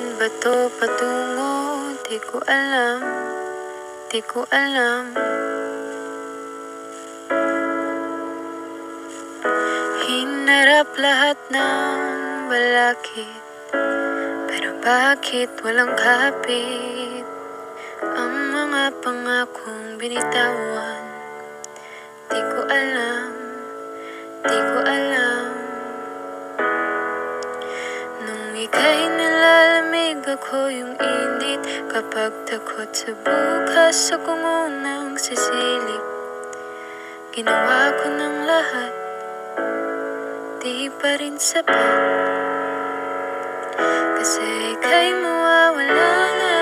ito patungo? Di ko alam, di ko alam. Hinarap lahat ng balakid Pero bakit walang kapit? Ang mga pangakong binitawan Kapag takot sa bukas ako ngunang sisilip Ginawa ko ng lahat Di pa rin sapat Kasi ika'y mawawala na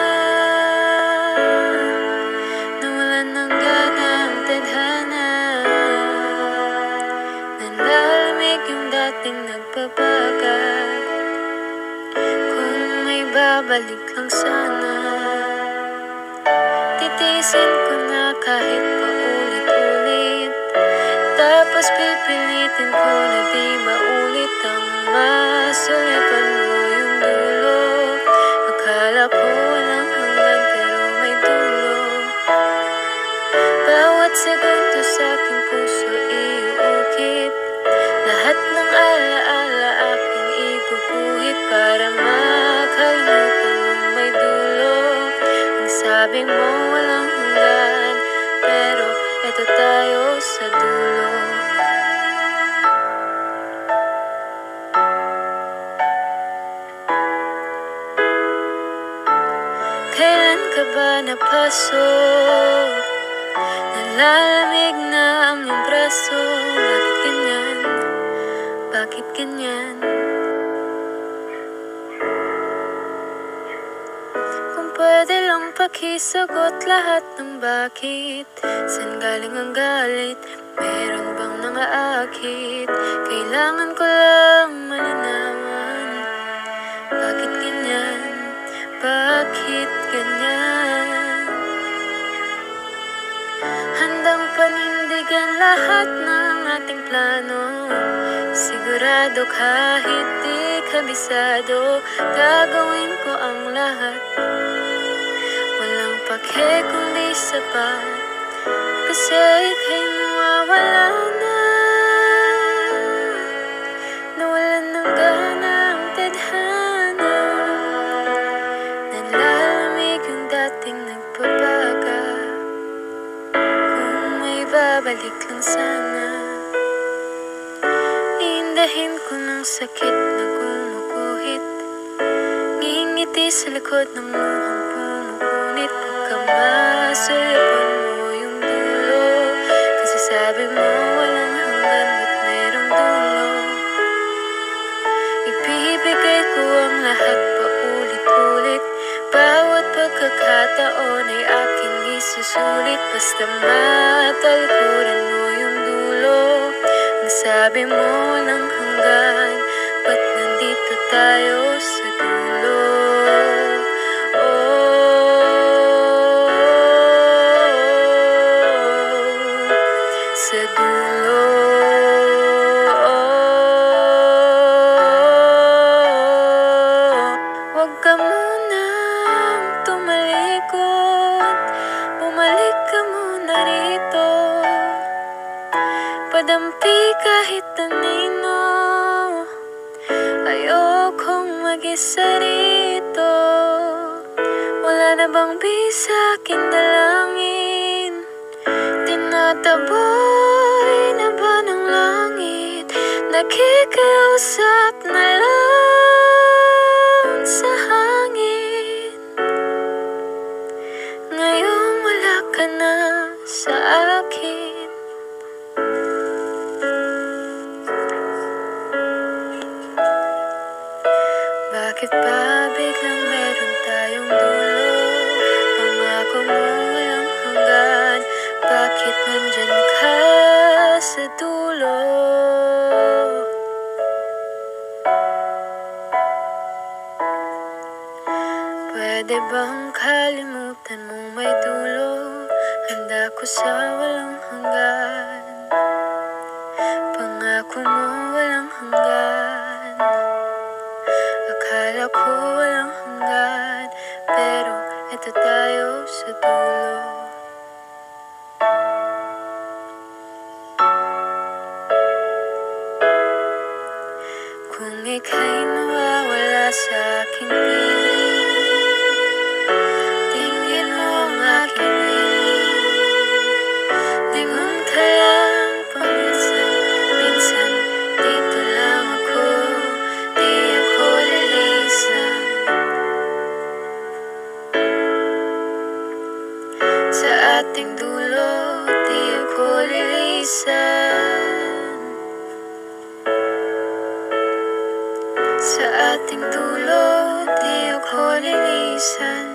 Nawalan ng gana ang tadhana Nalalamig yung dating nagpapagat Kung may babalik lang sana Titisin ko na kahit eto tayo sa dulo Kailan ka ba napasok? Nalalamig na ang iyong braso Bakit ganyan? Bakit ganyan? Kung pwede lang pakisagot lahat ng bakit San galing ang galit? Meron bang nangaakit? Kailangan ko lang malinawan Bakit ganyan? Bakit ganyan? Handang panindigan lahat ng ating plano Sigurado kahit di kabisado Gagawin ko ang lahat Pake kundi sapat Kasi ika'y mawawala na Nawalan ng gana ang tadhana Nalalamig yung dating nagpapaga Kung may babalik lang sana Iindahin ko ng sakit na gumuguhit Ngingiti sa likod ng mukhang pumupunit Pagkamasalapan mo yung dulo. Kasi sabi mo walang hanggan Ba't mayroong dulo. Ibibigay ko ang lahat paulit-ulit. Bawat pagkakataon ay aking isusulit. Basta matalikuran mo yung dulo. Ang sabi mo walang hanggan Ba't nandito tayo sa dulo? Padampi kahit anino Ayokong mag-isa rito. Wala na bang bisa aking dalangin Tinataboy na ba ng langit? Nakikiusap na lang sa hangin. Ngayong wala ka na sa akin. Bakit ba biglang meron tayong Bakit nandyan ka sa dulo? Pwede bang kalimutan mong may dulo? Handa ko sa walang hanggan Pangako mo walang hanggan Akala ko walang hanggan Pero eto tayo sa dulo ating dulo, di ako lilisan